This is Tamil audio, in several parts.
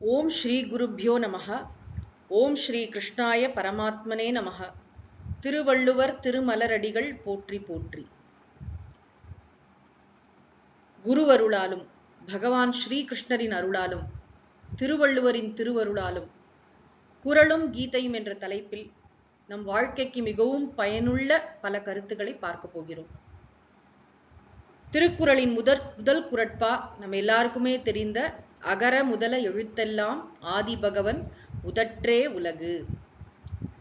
ஓம் ஸ்ரீ குருப்யோ நமக ஓம் ஸ்ரீ கிருஷ்ணாய பரமாத்மனே நமக திருவள்ளுவர் திருமலரடிகள் போற்றி போற்றி. குருவருளாலும் பகவான் ஸ்ரீ கிருஷ்ணரின் அருளாலும் திருவள்ளுவரின் திருவருளாலும் குரலும் கீதையும் என்ற தலைப்பில் நம் வாழ்க்கைக்கு மிகவும் பயனுள்ள பல கருத்துக்களை பார்க்க போகிறோம். திருக்குறளின் முதற் முதல் குரட்பா நம்ம எல்லாருக்குமே தெரிந்த அகர முதல எழுத்தெல்லாம் ஆதி பகவன் முதற்றே உலகு.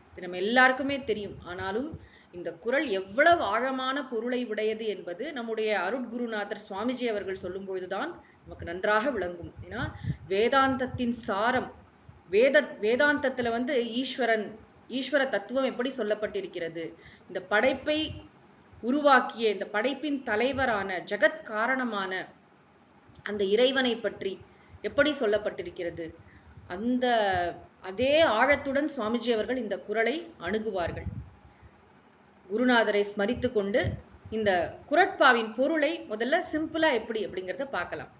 இது நம்ம எல்லாருக்குமே தெரியும். ஆனாலும் இந்த குரல் எவ்வளவு ஆழமான பொருளை உடையது என்பது நம்முடைய அருட்குருநாதர் சுவாமிஜி அவர்கள் சொல்லும் பொழுதுதான் நமக்கு நன்றாக விளங்கும். ஏன்னா வேதாந்தத்தின் சாரம் வேத வேதாந்தத்துல வந்து ஈஸ்வரன் ஈஸ்வர தத்துவம் எப்படி சொல்லப்பட்டிருக்கிறது? இந்த படைப்பை உருவாக்கிய இந்த படைப்பின் தலைவரான ஜெகத் காரணமான அந்த இறைவனை பற்றி எப்படி சொல்லப்பட்டிருக்கிறது? அந்த அதே ஆழத்துடன் சுவாமிஜி அவர்கள் இந்த குரலை அணுகுவார்கள். குருநாதரை ஸ்மரித்து கொண்டு இந்த குரட்பாவின் பொருளை முதல்ல சிம்பிளா எப்படி அப்படிங்கிறத பார்க்கலாம்.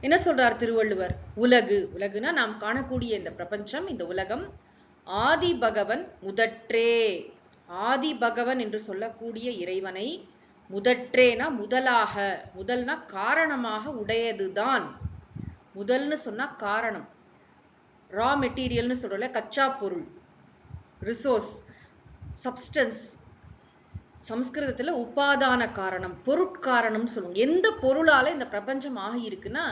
என்ன சொல்றார் திருவள்ளுவர்? உலகு. உலகுனா நாம் காணக்கூடிய இந்த பிரபஞ்சம் இந்த உலகம். ஆதி பகவன் முதற்றே. ஆதி பகவன் என்று சொல்லக்கூடிய இறைவனை முதற்றேனா முதலாக முதல்னா காரணமாக உடையதுதான். முதல்னு சொன்னா காரணம். ரா மெட்டீரியல்னு சொல்றல கச்சா பொருள் ரிசோர்ஸ் சப்ஸ்டன்ஸ் சம்ஸ்கிருதத்துல உபாதான காரணம் பொருட்காரணம் சொல்லுவோம் எந்த பொருளால இந்த பிரபஞ்சம் ஆகியிருக்குன்னா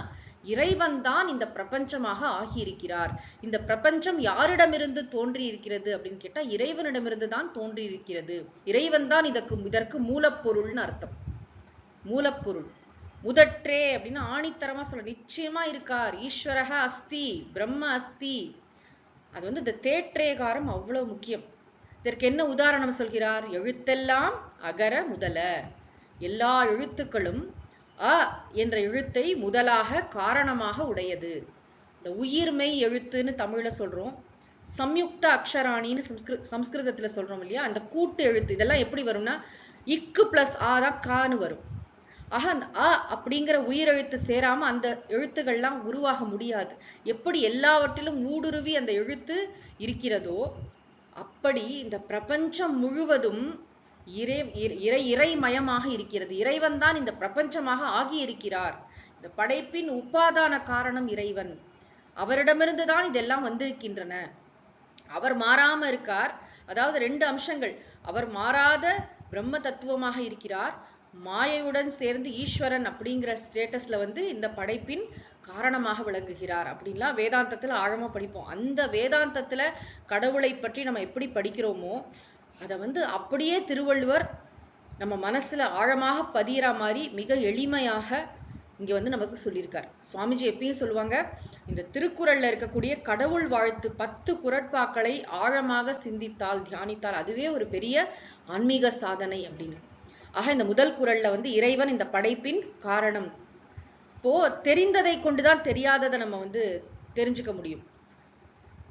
இறைவன் தான் இந்த பிரபஞ்சமாக ஆகியிருக்கிறார். இந்த பிரபஞ்சம் யாரிடமிருந்து தோன்றி இருக்கிறது அப்படின்னு கேட்டா இறைவனிடமிருந்து தான் தோன்றி இருக்கிறது இறைவன் தான் இதற்கு இதற்கு மூலப்பொருள்னு அர்த்தம். மூலப்பொருள். முதற்றே அப்படின்னு ஆணித்தரமா சொல்ல நிச்சயமா இருக்கார். ஈஸ்வரக அஸ்தி பிரம்ம அஸ்தி. அது வந்து இந்த தேற்றேகாரம் அவ்வளவு முக்கியம். இதற்கு என்ன உதாரணம் சொல்கிறார்? எழுத்தெல்லாம் அகர முதல. எல்லா எழுத்துக்களும் அ என்ற எழுத்தை முதலாக காரணமாக உடையது. இந்த உயிர்மை எழுத்துன்னு தமிழ்ல சொல்றோம். சம்யுக்த அக்ஷராணின்னு சம்ஸ்கிரு சம்ஸ்கிருதத்துல சொல்றோம் இல்லையா? அந்த கூட்டு எழுத்து இதெல்லாம் எப்படி வரும்னா இக்கு பிளஸ் ஆ தான் கான்னு வரும். ஆக அந்த அ அப்படிங்கிற உயிரெழுத்து சேராம அந்த எழுத்துக்கள்லாம் உருவாக முடியாது. எப்படி எல்லாவற்றிலும் ஊடுருவி அந்த எழுத்து இருக்கிறதோ அப்படி இந்த பிரபஞ்சம் முழுவதும் இறை இறை இறைமயமாக இருக்கிறது. இறைவன் தான் இந்த பிரபஞ்சமாக ஆகி இருக்கிறார் இந்த படைப்பின் உபாதான காரணம் இறைவன். அவரிடமிருந்து தான் இதெல்லாம் வந்திருக்கின்றன. அவர் மாறாம இருக்கார். அதாவது ரெண்டு அம்சங்கள். அவர் மாறாத பிரம்ம தத்துவமாக இருக்கிறார். மாயையுடன் சேர்ந்து ஈஸ்வரன் அப்படிங்கிற ஸ்டேட்டஸ்ல வந்து இந்த படைப்பின் காரணமாக விளங்குகிறார் அப்படின்லாம் வேதாந்தத்தில் ஆழமாக படிப்போம். அந்த வேதாந்தத்தில் கடவுளை பற்றி நம்ம எப்படி படிக்கிறோமோ அதை வந்து அப்படியே திருவள்ளுவர் நம்ம மனசுல ஆழமாக பதியிற மாதிரி மிக எளிமையாக இங்கே வந்து நமக்கு சொல்லியிருக்கார். சுவாமிஜி எப்பயும் சொல்லுவாங்க இந்த திருக்குறளில் இருக்கக்கூடிய கடவுள் வாழ்த்து பத்து குரட்பாக்களை ஆழமாக சிந்தித்தால் தியானித்தால் அதுவே ஒரு பெரிய ஆன்மீக சாதனை அப்படின்னு. ஆக இந்த முதல் குரல்ல வந்து இறைவன் இந்த படைப்பின் காரணம். இப்போ தெரிந்ததை கொண்டுதான் தெரியாததை நம்ம வந்து தெரிஞ்சுக்க முடியும்.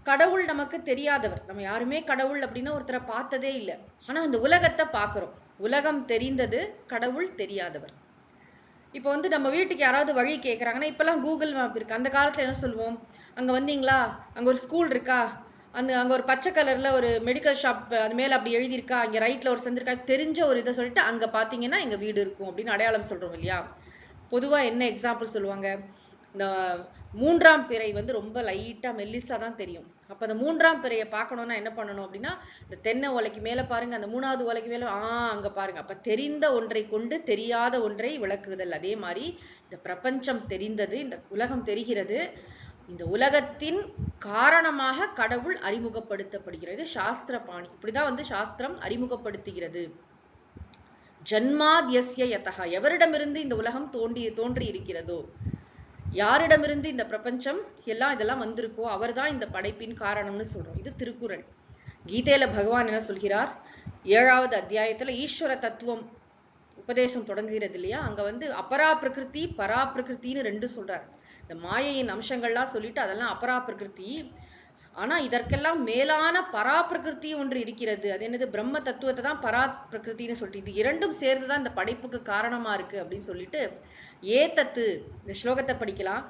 கடவுள் நமக்கு தெரியாதவர். நம்ம யாருமே கடவுள் அப்படின்னா ஒருத்தரை பார்த்ததே இல்லை. ஆனால் அந்த உலகத்தை பார்க்குறோம். உலகம் தெரிந்தது கடவுள் தெரியாதவர். இப்போ வந்து நம்ம வீட்டுக்கு யாராவது வழி கேட்குறாங்கன்னா இப்போல்லாம் கூகுள் மேப் இருக்குது அந்த காலத்தில் என்ன சொல்லுவோம்? அங்கே வந்தீங்களா? அங்கே ஒரு ஸ்கூல் இருக்கா? அந்த அங்கே ஒரு பச்சை கலரில் ஒரு மெடிக்கல் ஷாப் அது மேலே அப்படி எழுதியிருக்கா அங்கே ரைட்டில் ஒரு செஞ்சிருக்கா தெரிஞ்ச ஒரு இதை சொல்லிட்டு அங்கே பார்த்தீங்கன்னா எங்கள் வீடு இருக்கும் அப்படின்னு அடையாளம் சொல்கிறோம் இல்லையா? பொதுவாக என்ன எக்ஸாம்பிள் சொல்லுவாங்க? இந்த மூன்றாம் பிறை வந்து ரொம்ப லைட்டாக மெல்லிசா தான் தெரியும். அப்போ அந்த மூன்றாம் பிறையை பார்க்கணுன்னா என்ன பண்ணணும் அப்படின்னா இந்த தென்னை ஓலைக்கு மேலே பாருங்க அந்த மூணாவது ஓலைக்கு மேலே ஆ அங்கே பாருங்கள் அப்போ தெரிந்த ஒன்றை கொண்டு தெரியாத ஒன்றை விளக்குதல். அதே மாதிரி இந்த பிரபஞ்சம் தெரிந்தது இந்த உலகம் தெரிகிறது. இந்த உலகத்தின் காரணமாக கடவுள் அறிமுகப்படுத்தப்படுகிறது. சாஸ்திர பாணி இப்படிதான் வந்து சாஸ்திரம் அறிமுகப்படுத்துகிறது. ஜன்மாத் யதகா எவரிடமிருந்து இந்த உலகம் தோண்டி தோன்றி இருக்கிறதோ யாரிடமிருந்து இந்த பிரபஞ்சம் எல்லாம் இதெல்லாம் வந்திருக்கோ? அவர்தான் இந்த படைப்பின் காரணம்னு சொல்றோம். இது திருக்குறள். கீதையில பகவான் என்ன சொல்கிறார்? ஏழாவது அத்தியாயத்துல ஈஸ்வர தத்துவம் உபதேசம் தொடங்குகிறது இல்லையா? அங்க வந்து அபரா பிரகிருதி பரா பிரகிருத்தின்னு ரெண்டு சொல்றார். இந்த மாயையின் அம்சங்கள்லாம் சொல்லிட்டு அதெல்லாம் அபரா பிரகிருதி ஆனா இதற்கெல்லாம் மேலான பராப்பிரகிருதி ஒன்று இருக்கிறது. அது என்னது? பிரம்ம தத்துவத்தை தான் பராப்பிரகிருத்தின்னு சொல்லிட்டு இது இரண்டும் சேர்ந்துதான் இந்த படைப்புக்கு காரணமா இருக்கு அப்படின்னு சொல்லிட்டு ஏத்தத்து இந்த ஸ்லோகத்தை படிக்கலாம்.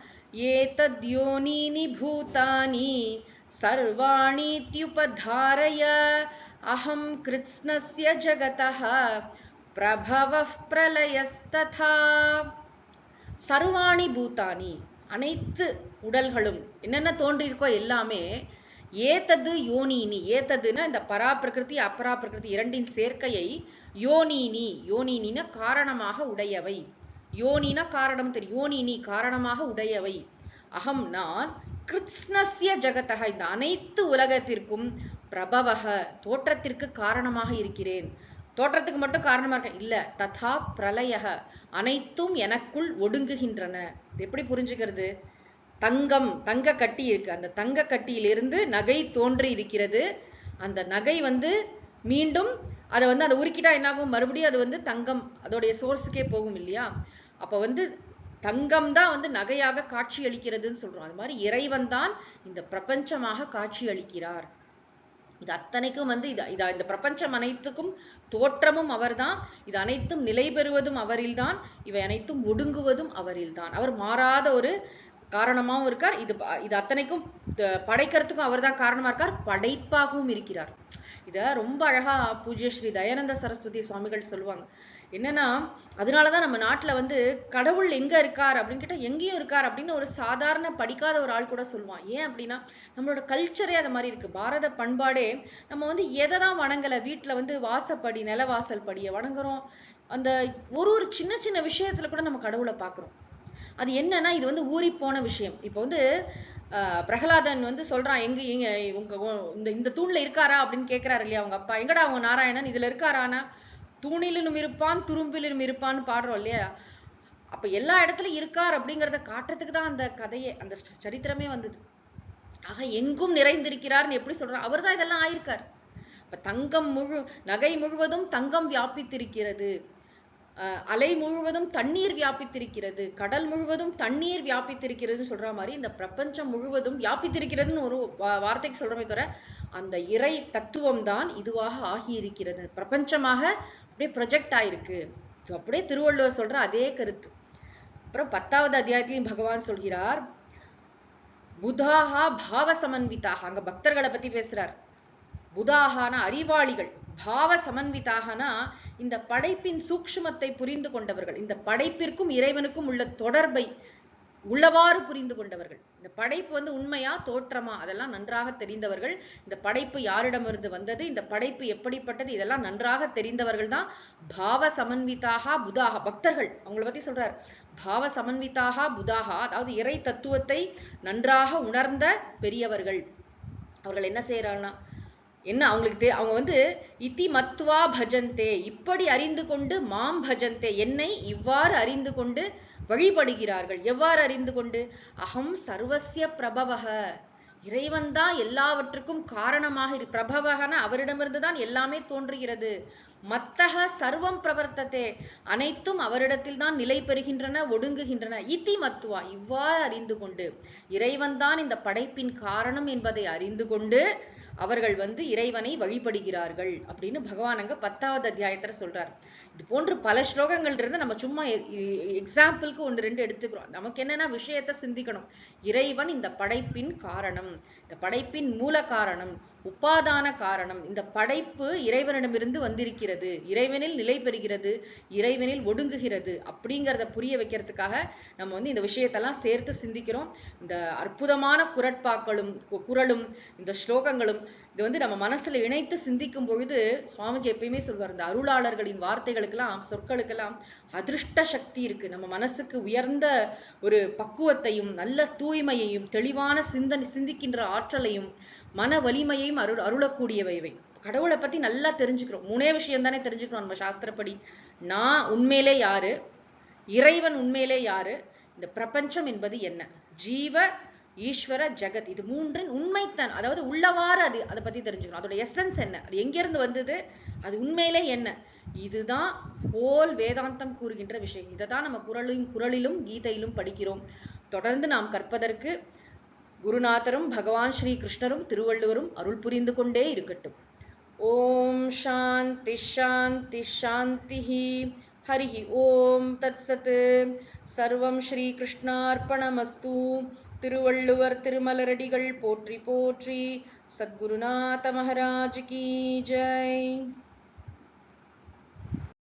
ஏதத்யோனீனி பூதானி சர்வாணீத்யுபதாரய அஹம் கிருத்ஸ்னஸ்ய ஜகதः பிரபவ பிரலயஸ்ததா. சர்வாணி பூதானி அனைத்து உடல்களும் என்னென்ன தோன்றியிருக்கோ எல்லாமே ஏத்தது யோனினி. ஏத்ததுன்னா இந்த பரா பிரகிருதி பிரகிருதி இரண்டின் சேர்க்கையை யோனினி யோனினின காரணமாக உடையவை. யோனின காரணம் தெரியும் யோனினி காரணமாக உடையவை. அகம் நான் கிருத்ஸ்னஸ்ய ஜகத்தக இந்த அனைத்து உலகத்திற்கும் பிரபவக தோற்றத்திற்கு காரணமாக இருக்கிறேன். தோற்றத்துக்கு மட்டும் காரணமாக இருக்க இல்லை. ததா பிரலயக அனைத்தும் எனக்குள் ஒடுங்குகின்றன. இது எப்படி புரிஞ்சுக்கிறது? தங்கம் தங்க கட்டி இருக்கு. அந்த தங்க கட்டியிலிருந்து நகை தோன்றி இருக்கிறது. அந்த நகை வந்து மீண்டும் அதை வந்து அதை உருக்கிட்டா என்னாகும்? மறுபடியும் அது வந்து தங்கம் அதோடைய சோர்ஸுக்கே போகும் இல்லையா? அப்போ வந்து தங்கம் தான் வந்து நகையாக காட்சி அளிக்கிறதுன்னு சொல்றோம். அது மாதிரி இறைவன் தான் இந்த பிரபஞ்சமாக காட்சி அளிக்கிறார் இது அத்தனைக்கும் வந்து இது இதா இந்த பிரபஞ்சம் அனைத்துக்கும் தோற்றமும் அவர்தான். இது அனைத்தும் நிலை பெறுவதும் அவரில்தான். இவை அனைத்தும் ஒடுங்குவதும் அவரில்தான். அவர் மாறாத ஒரு காரணமாகவும் இருக்கார். இது இது அத்தனைக்கும் த- படைக்கிறதுக்கும் அவர்தான் காரணமா இருக்கார். படைப்பாகவும் இருக்கிறார். இத ரொம்ப அழகா பூஜ்ய ஸ்ரீ தயானந்த சரஸ்வதி சுவாமிகள் சொல்லுவாங்க. என்னன்னா அதனாலதான் நம்ம நாட்டுல வந்து கடவுள் எங்க இருக்கார் அப்படின்னு கேட்டா எங்கேயும் இருக்கார் அப்படின்னு ஒரு சாதாரண படிக்காத ஒரு ஆள் கூட சொல்லுவான். ஏன் அப்படின்னா நம்மளோட கல்ச்சரே அது மாதிரி இருக்கு. பாரத பண்பாடே நம்ம வந்து எதை தான் வணங்கல வீட்டுல வந்து வாசப்படி நிலவாசல் படியை வணங்குறோம். அந்த ஒரு ஒரு சின்ன சின்ன விஷயத்துல கூட நம்ம கடவுளை பார்க்குறோம் அது என்னன்னா இது வந்து ஊறி போன விஷயம். இப்போ வந்து பிரகலாதன் வந்து சொல்றான் எங்க எங்க உங்க இந்த இந்த தூண்ல இருக்காரா அப்படின்னு கேக்குறாரு இல்லையா அவங்க அப்பா. எங்கடா அவங்க நாராயணன்? இதுல இருக்காரானா? தூணிலும் இருப்பான் துரும்பிலும் இருப்பான்னு பாடுறோம் இல்லையா? அப்ப எல்லா இடத்துலயும் இருக்கார் அப்படிங்கறத காட்டுறதுக்கு தான் அந்த கதையே அந்த சரித்திரமே வந்தது. ஆக எங்கும் நிறைந்திருக்கிறார்னு எப்படி சொல்றார் அவர்தான் இதெல்லாம் ஆயிருக்கார். இப்ப தங்கம் முழு நகை முழுவதும் தங்கம் வியாபித்திருக்கிறது. அலை முழுவதும் தண்ணீர் வியாபித்திருக்கிறது. கடல் முழுவதும் தண்ணீர் வியாபித்திருக்கிறதுன்னு சொல்ற மாதிரி இந்த பிரபஞ்சம் முழுவதும் வியாபித்திருக்கிறதுன்னு ஒரு வார்த்தைக்கு சொல்றமே தவிர அந்த இறை தத்துவம் தான் இதுவாக ஆகியிருக்கிறது. பிரபஞ்சமாக அப்படியே ப்ரொஜெக்ட் ஆயிருக்கு. அப்படியே திருவள்ளுவர் சொல்ற அதே கருத்து. அப்புறம் பத்தாவது அத்தியாயத்திலையும் பகவான் சொல்கிறார் புதாஹா பாவ சமன்விதாக அங்க பக்தர்களை பத்தி பேசுறார். புதாகான அறிவாளிகள் பாவ சமன்விதாகனா இந்த படைப்பின் சூக்ஷ்மத்தை புரிந்து கொண்டவர்கள் இந்த படைப்பிற்கும் இறைவனுக்கும் உள்ள தொடர்பை உள்ளவாறு புரிந்து கொண்டவர்கள். இந்த படைப்பு வந்து உண்மையா தோற்றமா? அதெல்லாம் நன்றாக தெரிந்தவர்கள். இந்த படைப்பு யாரிடமிருந்து வந்தது? இந்த படைப்பு எப்படிப்பட்டது? இதெல்லாம் நன்றாக தெரிந்தவர்கள் தான் பாவ சமன்விதாக புதாக பக்தர்கள். அவங்கள பத்தி சொல்றார். பாவ சமன்விதாக புதாக அதாவது இறை தத்துவத்தை நன்றாக உணர்ந்த பெரியவர்கள். அவர்கள் என்ன செய்யறாங்கன்னா என்ன அவங்களுக்கு தே அவங்க வந்து இத்தி மத்வா பஜந்தே இப்படி அறிந்து கொண்டு மாம் பஜந்தே என்னை இவ்வாறு அறிந்து கொண்டு வழிபடுகிறார்கள். எவ்வாறு அறிந்து கொண்டு? அகம் சர்வசிய பிரபவக இறைவன் தான் எல்லாவற்றுக்கும் காரணமாக இரு பிரபவகன அவரிடமிருந்து தான் எல்லாமே தோன்றுகிறது. மத்தக சர்வம் பிரவர்த்ததே. அனைத்தும் அவரிடத்தில் தான் நிலை பெறுகின்றன ஒடுங்குகின்றன. இத்தி மத்துவா இவ்வாறு அறிந்து கொண்டு இறைவன் தான் இந்த படைப்பின் காரணம் என்பதை அறிந்து கொண்டு அவர்கள் வந்து இறைவனை வழிபடுகிறார்கள் அப்படின்னு பகவான் அங்க பத்தாவது அத்தியாயத்துல சொல்றார். இது போன்று பல ஸ்லோகங்கள் இருந்து நம்ம சும்மா எக்ஸாம்பிளுக்கு ஒன்று ரெண்டு எடுத்துக்கிறோம். நமக்கு என்னன்னா விஷயத்தை சிந்திக்கணும். இறைவன் இந்த படைப்பின் காரணம். இந்த படைப்பின் மூல காரணம். உபாதான காரணம். இந்த படைப்பு இறைவனிடமிருந்து வந்திருக்கிறது. இறைவனில் நிலை பெறுகிறது. இறைவனில் ஒடுங்குகிறது அப்படிங்கிறத புரிய வைக்கிறதுக்காக நம்ம வந்து இந்த விஷயத்தெல்லாம் சேர்த்து சிந்திக்கிறோம். இந்த அற்புதமான குரட்பாக்களும் கு- குரலும் இந்த ஸ்லோகங்களும் இது வந்து நம்ம மனசுல இணைத்து சிந்திக்கும் பொழுது சுவாமிஜி எப்பயுமே சொல்வார் இந்த அருளாளர்களின் வார்த்தைகளுக்கெல்லாம் சொற்களுக்கெல்லாம் அதிருஷ்ட சக்தி இருக்கு. நம்ம மனசுக்கு உயர்ந்த ஒரு பக்குவத்தையும் நல்ல தூய்மையையும் தெளிவான சிந்தனை சிந்திக்கின்ற ஆற்றலையும் மன வலிமையையும் அருள் அருளக்கூடியவை கடவுளை பத்தி நல்லா தெரிஞ்சுக்கிறோம். மூணே விஷயம் தானே தெரிஞ்சுக்கிறோம் நம்ம சாஸ்திரப்படி. நான் உண்மையிலே யாரு? இறைவன் உண்மையிலே யாரு? இந்த பிரபஞ்சம் என்பது என்ன? ஜீவ ஈஸ்வர ஜெகத். இது மூன்றின் உண்மைத்தன். அதாவது உள்ளவாறு அது அதை பத்தி தெரிஞ்சுக்கணும். அதோட எசன்ஸ் என்ன? அது எங்கிருந்து வந்தது? அது உண்மையிலே என்ன? இதுதான் ஹோல் வேதாந்தம் கூறுகின்ற விஷயம். இதை தான் நம்ம குரலிலும் குரலிலும் கீதையிலும் படிக்கிறோம். தொடர்ந்து நாம் கற்பதற்கு குருநாதரும் பகவான் ஸ்ரீ கிருஷ்ணரும் திருவள்ளுவரும் அருள் புரிந்து கொண்டே இருக்கட்டும். ஓம் சாந்தி ஷாந்தி ஷாந்தி ஹரிஹி ஓம் தத் சத் சர்வம் ஸ்ரீ கிருஷ்ணார்ப்பணமஸ்து திருவள்ளுவர் திருமலரடிகள் போற்றி போற்றி. சத்குருநாத மகாராஜ் கி. ஜெய்.